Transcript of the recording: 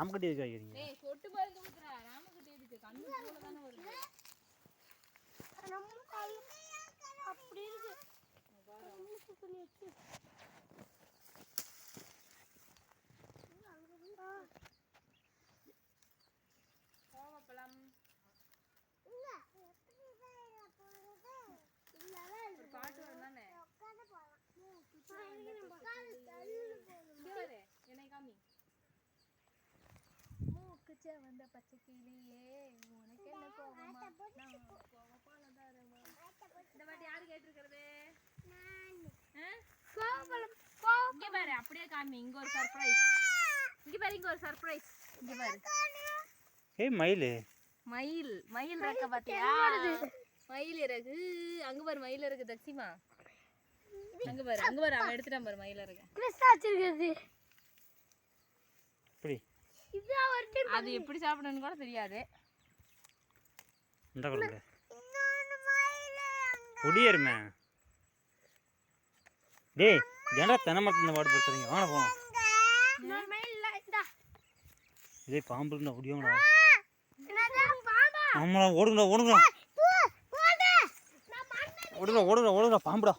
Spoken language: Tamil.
ராமக்கட்டி எதுக்கு வைக்கிறீங்க? டேய் சொட்டு மருந்து ஊத்துறா ராமக்கட்டி எதுக்கு? கண்ணு போல தானே வருது. நம்ம கை அப்படி இருக்கு பண்ணி வச்சு கோவப்பழம் ஒரு பாட்டு வரும் தானே இங்க பாரு என்னை காமி மூக்கு வந்த பச்சை கிளியே உனக்கு என்ன நான் தாரமா இந்த பாட்டு யாரு கேட்டிருக்கிறது? இங்க பாரு அப்படியே காமி. இங்க ஒரு சர்ப்ரைஸ் இங்க பாரு இங்க ஒரு சர்ப்ரைஸ் இங்க பாரு. ஏய் மயில். மயில். மயில் இருக்க பாத்தியா? மயில் இறகு. அங்க பாரு மயில் இறகு தக்சிமா அங்க பாரு அங்க பாரு அவன் எடுத்துட்டான் பாரு மயில் இறகு. கிறிஸ்தா வச்சிருக்கிறது. இப்படி. அது எப்படி சாப்பிடணும்னு கூட தெரியாது. இந்த ஒடியருமே டேய் ஏன்டா தென்னை மரத்துல இந்த பாடு படுத்துறீங்க வாங்க இந்தா. இதே பாம்பு இருந்தா பாம்பா? ஆமாடா ஓடுங்கடா ஓடுங்கடா. ஓடுங்கடா ஓடுங்கடா ஓடுங்கடா பாம்புடா.